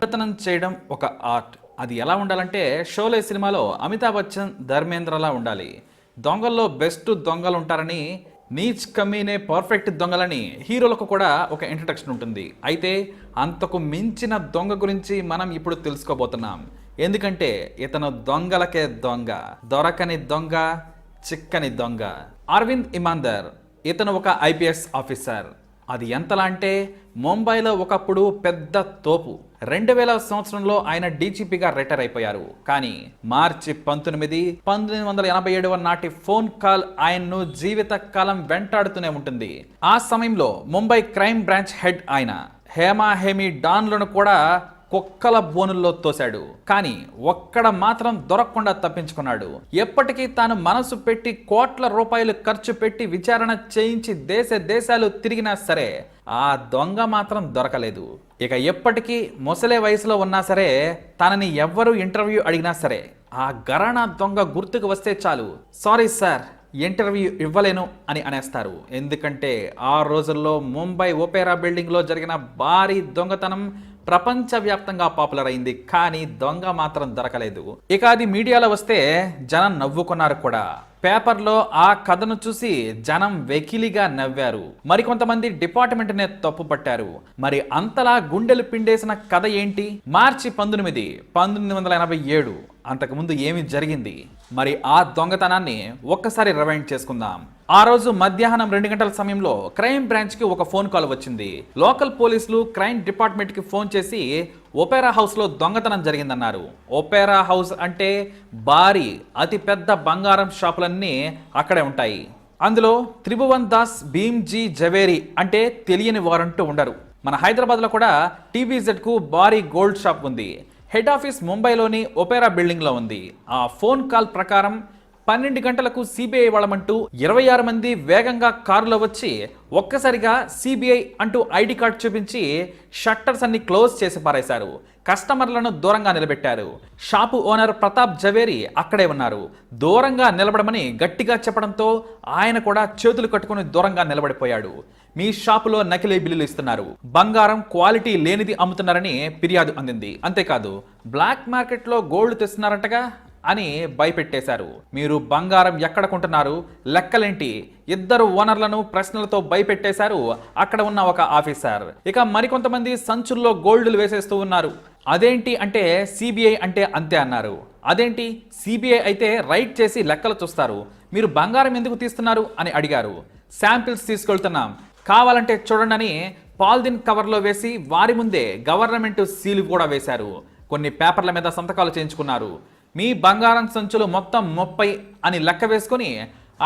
పరివర్తనం చేయడం ఒక ఆర్ట్. అది ఎలా ఉండాలంటే షోలే సినిమాలో అమితాబ్ బచ్చన్ ధర్మేంద్రలా ఉండాలి. దొంగల్లో బెస్ట్ దొంగలు ఉంటారని నీచ్ కమీనే పర్ఫెక్ట్ దొంగలని హీరోలకు కూడా ఒక ఇంట్రడక్షన్ ఉంటుంది. అయితే అంతకు మించిన దొంగ గురించి మనం ఇప్పుడు తెలుసుకోబోతున్నాం. ఎందుకంటే ఇతను దొంగలకే దొంగ. దొరకని దొంగ చిక్కని దొంగ. అరవింద్ ఇమాందర్ ఇతను ఒక ఐపీఎస్ ఆఫీసర్. అది ఎంతలా అంటే ముంబైలో ఒకప్పుడు పెద్ద తోపు. రెండు వేల సంవత్సరంలో ఆయన డీజీపీగా రిటైర్ అయిపోయారు. కానీ మార్చి పంతొమ్మిది పంతొమ్మిది వందల ఎనభై ఏడవ నాటి ఫోన్ కాల్ ఆయన్ను జీవిత కాలం వెంటాడుతూనే ఉంటుంది. ఆ సమయంలో ముంబై క్రైమ్ బ్రాంచ్ హెడ్ ఆయన హేమా హేమి డాన్లను కూడా కుక్కల బోనుల్లో తోశాడు. కానీ ఒక్కడ మాత్రం దొరకకుండా తప్పించుకున్నాడు. ఎప్పటికీ తాను మనసు పెట్టి కోట్ల రూపాయలు ఖర్చు పెట్టి విచారణ చేయించి దేశ దేశాలు తిరిగినా సరే ఆ దొంగ మాత్రం దొరకలేదు. ఇక ఎప్పటికీ ముసలే వయసులో ఉన్నా సరే తనని ఎవ్వరూ ఇంటర్వ్యూ అడిగినా సరే ఆ గరాణా దొంగ గుర్తుకు వస్తే చాలు. సారీ సార్ ఇంటర్వ్యూ ఇవ్వలేను అని అనేస్తారు. ఎందుకంటే ఆ రోజుల్లో ముంబై ఒపేరా బిల్డింగ్లో జరిగిన భారీ దొంగతనం ప్రపంచవ్యాప్తంగా పాపులర్ అయింది కానీ దొంగ మాత్రం దొరకలేదు. ఇక అది మీడియాలో వస్తే జనం నవ్వుకున్నారు కూడా. పేపర్లో ఆ కథను చూసి జనం వెకిలిగా నవ్వారు. మరికొంతమంది డిపార్ట్మెంట్నే తప్పుపట్టారు. తప్పు పట్టారు మరి అంతలా గుండెలు పిండేసిన కథ ఏంటి? మార్చి పంతొమ్మిది పంతొమ్మిది వందల ఎనభై ఏడు. అంతకుముందు ఏమి జరిగింది? మరి ఆ దొంగతనాన్ని ఒక్కసారి రివైండ్ చేసుకుందాం. ఆ రోజు మధ్యాహ్నం రెండు గంటల సమయంలో క్రైమ్ బ్రాంచ్కి ఒక ఫోన్ కాల్ వచ్చింది. లోకల్ పోలీసులు క్రైమ్ డిపార్ట్మెంట్కి ఫోన్ చేసి ఒపేరా హౌస్లో దొంగతనం జరిగిందన్నారు. ఒపేరా హౌస్ అంటే భారీ అతిపెద్ద బంగారం షాపులన్నీ అక్కడే ఉంటాయి. అందులో త్రిభువన్ దాస్ భీమ్జీ జవేరి అంటే తెలియని వారంటూ ఉండరు. మన హైదరాబాద్లో కూడా టీవీజెడ్కు భారీ గోల్డ్ షాప్ ఉంది. హెడ్ ఆఫీస్ ముంబైలోని ఒపేరా బిల్డింగ్లో ఉంది. ఆ ఫోన్ కాల్ ప్రకారం పన్నెండు గంటలకు సిబిఐ వాళ్ళమంటూ ఇరవై ఆరు మంది వేగంగా కారులో వచ్చి ఒక్కసారిగా సిబిఐ అంటూ ఐడి కార్డ్ చూపించి షట్టర్స్ అన్ని క్లోజ్ చేసి పారేశారు. కస్టమర్లను దూరంగా నిలబెట్టారు. షాపు ఓనర్ ప్రతాప్ జవేరి అక్కడే ఉన్నారు. దూరంగా నిలబడమని గట్టిగా చెప్పడంతో ఆయన కూడా చేతులు కట్టుకుని దూరంగా నిలబడిపోయాడు. మీ షాపులో నకిలీ బిల్లులు ఇస్తున్నారు. బంగారం క్వాలిటీ లేనిది అమ్ముతున్నారని ఫిర్యాదు అందింది. అంతేకాదు బ్లాక్ మార్కెట్లో గోల్డ్ తెస్తున్నారంటగా అని భయపెట్టేశారు. మీరు బంగారం ఎక్కడ కొంటున్నారు? లెక్కలేంటి? ఇద్దరు ఓనర్లను ప్రశ్నలతో భయపెట్టేశారు అక్కడ ఉన్న ఒక ఆఫీసర్. ఇక మరికొంతమంది సంచుల్లో గోల్డ్లు వేసేస్తూ ఉన్నారు. అదేంటి అంటే సిబిఐ అంటే అంతే అన్నారు. అదేంటి? సిబిఐ అయితే రైట్ చేసి లెక్కలు చూస్తారు. మీరు బంగారం ఎందుకు తీస్తున్నారు? అని అడిగారు. శాంపిల్స్ తీసుకెళ్తున్నాం. కావాలంటే చూడండి అని పాల్దిన్ కవర్లో వేసి వారి ముందే గవర్నమెంట్ సీలు కూడా వేశారు. కొన్ని పేపర్ల మీద సంతకాలు చేయించుకున్నారు. మీ బంగారం సంచులు మొత్తం ముప్పై అని లెక్క వేసుకొని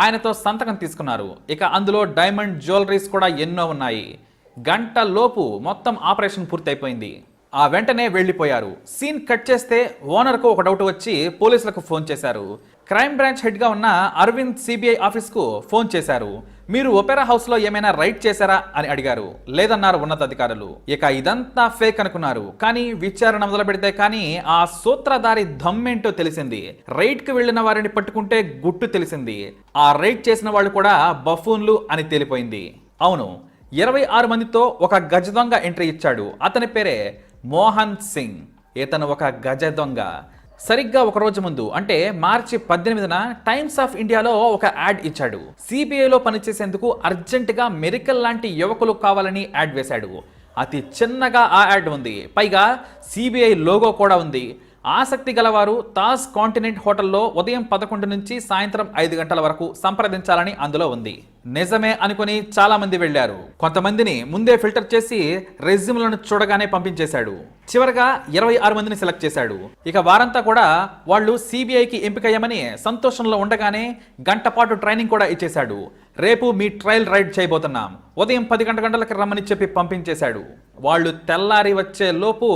ఆయనతో సంతకం తీసుకున్నారు. ఇక అందులో డైమండ్ జ్యువెలరీస్ కూడా ఎన్నో ఉన్నాయి. గంట లోపు మొత్తం ఆపరేషన్ పూర్తయిపోయింది. ఆ వెంటనే వెళ్ళిపోయారు. సీన్ కట్ చేస్తే ఓనర్కు ఒక డౌట్ వచ్చి పోలీసులకు ఫోన్ చేశారు. క్రైమ్ బ్రాంచ్ హెడ్గా ఉన్న అరవింద్ సిబిఐ ఆఫీస్కు ఫోన్ చేశారు. మీరు ఒపెరా హౌస్లో ఏమైనా రైడ్ చేశారా అని అడిగారు. లేదన్నారు ఉన్నతాధికారులు. ఇక ఇదంతా ఫేక్ అనుకున్నారు. కానీ విచారణ మొదలు పెడితే కానీ ఆ సూత్రధారి దమ్మేంటో తెలిసింది. రైడ్కి వెళ్ళిన వారిని పట్టుకుంటే గుట్టు తెలిసింది. ఆ రైడ్ చేసిన వాళ్ళు కూడా బఫూన్లు అని తేలిపోయింది. అవును ఇరవై ఆరు మందితో ఒక గజ దొంగ ఎంట్రీ ఇచ్చాడు. అతని పేరే మోహన్ సింగ్ ఇతను ఒక గజ దొంగ. సరిగ్గా ఒక రోజు ముందు అంటే మార్చి పద్దెనిమిదిన టైమ్స్ ఆఫ్ ఇండియాలో ఒక యాడ్ ఇచ్చాడు. సిబిఐలో పనిచేసేందుకు అర్జెంటుగా మెరికల్ లాంటి యువకులు కావాలని యాడ్ వేశాడు. అతి చిన్నగా ఆ యాడ్ ఉంది. పైగా సిబిఐ లోగో కూడా ఉంది. ఆసక్తి గలవారు తాజ్ కాంటినెంట్ హోటల్లో ఉదయం పదకొండు నుంచి సాయంత్రం ఐదు గంటల వరకు సంప్రదించాలని అందులో ఉంది. నిజమే అనుకుని చాలా మంది వెళ్ళారు. కొంతమందిని ముందే ఫిల్టర్ చేసి రెజ్యూమ్లను చూడగానే పంపించేశాడు. చివరగా ఇరవై ఆరు మందిని సెలెక్ట్ చేశాడు. ఇక వారంతా కూడా వాళ్ళు సిబిఐకి ఎంపికయ్యామని సంతోషంలో ఉండగానే గంటపాటు ట్రైనింగ్ కూడా ఇచ్చేశాడు. రేపు మీ ట్రయల్ రైడ్ చేయబోతున్నాం. ఉదయం పది గంట గంటలకు రమ్మని చెప్పి పంపించేశాడు. వాళ్ళు తెల్లారి వచ్చే లోపు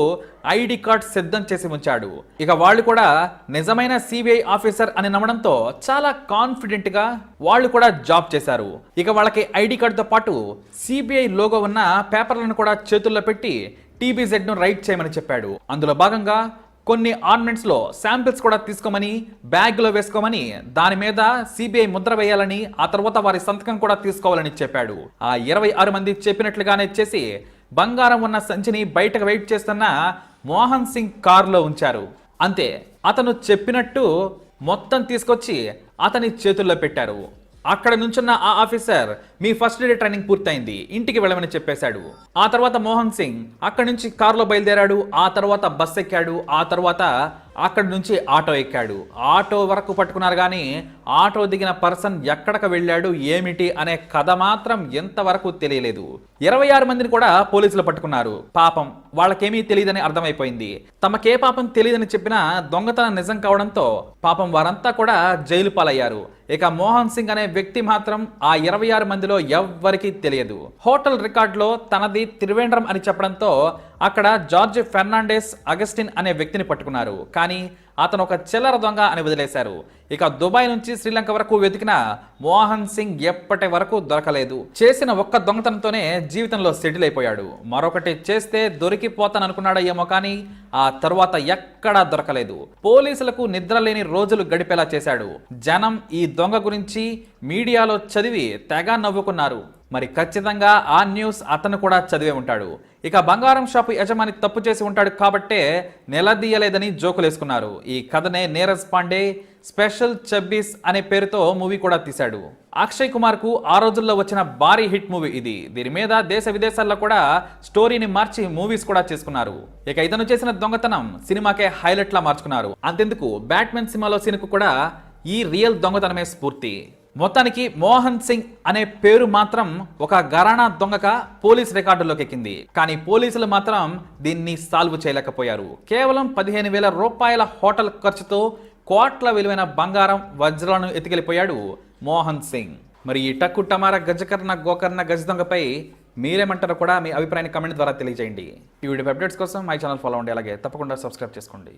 ఐడి కార్డ్ సిద్ధం చేసి ఉంచాడు. ఇక వాళ్ళు కూడా నిజమైన సిబిఐ ఆఫీసర్ అని నమ్మడంతో చాలా కాన్ఫిడెంట్గా వాళ్ళు కూడా జాబ్ చేశారు. ఇక వాళ్ళకి ఐడి కార్డుతో పాటు సిబిఐ లోగో ఉన్న పేపర్లను కూడా చేతుల్లో పెట్టి టీబీజెడ్ను రైట్ చేయమని చెప్పాడు. అందులో భాగంగా కొన్ని ఆర్నమెంట్స్లో శాంపిల్స్ కూడా తీసుకోమని బ్యాగ్లో వేసుకోమని దాని మీద సిబిఐ ముద్ర వేయాలని ఆ తర్వాత వారి సంతకం కూడా తీసుకోవాలని చెప్పాడు. ఆ ఇరవై ఆరు మంది చెప్పినట్లుగానే చేసి బంగారం ఉన్న సంచిని బయటకు వెయిట్ చేస్తున్న మోహన్ సింగ్ కారులో ఉంచారు. అంతే అతను చెప్పినట్టు మొత్తం తీసుకొచ్చి అతని చేతుల్లో పెట్టారు. అక్కడ నుంచున్న ఆ ఆఫీసర్ మీ ఫస్ట్ డే ట్రైనింగ్ పూర్తయింది ఇంటికి వెళ్ళమని చెప్పేశాడు. ఆ తర్వాత మోహన్ సింగ్ అక్కడి నుంచి కారులో బయలుదేరాడు ఆ తర్వాత బస్ ఎక్కాడు ఆ తర్వాత అక్కడి నుంచి ఆటో ఎక్కాడు. ఆటో వరకు పట్టుకున్నారు కానీ ఆటో దిగిన పర్సన్ ఎక్కడికి వెళ్ళాడు ఏమిటి అనే కథ మాత్రం ఎంతవరకు తెలియలేదు. ఇరవై ఆరు మందిని కూడా పోలీసులు పట్టుకున్నారు. పాపం వాళ్ళకేమీ తెలియదని అర్థమైపోయింది. తమకే పాపం తెలియదని చెప్పిన దొంగతనం నిజం కావడంతో పాపం వారంతా కూడా జైలు పాలయ్యారు. ఇక మోహన్ సింగ్ అనే వ్యక్తి మాత్రం ఆ ఇరవై ఆరు మందిలో ఎవ్వరికీ తెలియదు. హోటల్ రికార్డులో తనది త్రివేంద్రం అని చెప్పడంతో అక్కడ జార్జ్ ఫెర్నాండెస్ అగస్టిన్ అనే వ్యక్తిని పట్టుకున్నారు. కానీ అతను ఒక చిల్లర దొంగ అని వదిలేశారు. ఇక దుబాయ్ నుంచి శ్రీలంక వరకు వెతికిన మోహన్ సింగ్ ఎప్పటి వరకు దొరకలేదు. చేసిన ఒక్క దొంగతనంతోనే జీవితంలో సెటిల్ అయిపోయాడు. మరొకటి చేస్తే దొరికిపోతాననుకున్నాడో ఏమో కానీ ఆ తరువాత ఎక్కడా దొరకలేదు. పోలీసులకు నిద్ర లేని రోజులు గడిపేలా చేశాడు. జనం ఈ దొంగ గురించి మీడియాలో చదివి తెగ నవ్వుకున్నారు. మరి ఖచ్చితంగా ఆ న్యూస్ అతను కూడా చదివే ఉంటాడు. ఇక బంగారం షాపు యజమాని తప్పు చేసి ఉంటాడు కాబట్టే నిలదీయలేదని జోకులేసుకున్నారు ఈ కథనే నీరజ్ పాండే స్పెషల్ చబ్బీస్ అనే పేరుతో మూవీ కూడా తీశాడు. అక్షయ్ కుమార్కు ఆ రోజుల్లో వచ్చిన భారీ హిట్ మూవీ ఇది. దీని మీద దేశ విదేశాల్లో కూడా స్టోరీని మార్చి మూవీస్ కూడా చేసుకున్నారు. ఇక ఇతను చేసిన దొంగతనం సినిమాకే హైలైట్ లా మార్చుకున్నారు. అంతెందుకు? బ్యాట్మెన్ సినిమాలో సీన్కు కూడా ఈ రియల్ దొంగతనమే స్ఫూర్తి. మొత్తానికి మోహన్ సింగ్ అనే పేరు మాత్రం ఒక గరాణా దొంగక పోలీస్ రికార్డులోకి ఎక్కింది. కానీ పోలీసులు మాత్రం దీన్ని సాల్వ్ చేయలేకపోయారు. కేవలం పదిహేను వేల రూపాయల హోటల్ ఖర్చుతో కోట్ల విలువైన బంగారం వజ్రాలను ఎత్తుకెళ్ళిపోయాడు మోహన్ సింగ్. మరి ఈ టక్కు టమారా గజకర్ణ గోకర్ణ గజ దొంగపై మీరేమంటారో కూడా మీ అభిప్రాయాన్ని కమెంట్ ద్వారా తెలియజేయండి. ఈ వీడియో అప్డేట్స్ కోసం మై ఛానల్ ఫాలో అవ్వండి. అలాగే తప్పకుండా సబ్స్క్రైబ్ చేసుకోండి.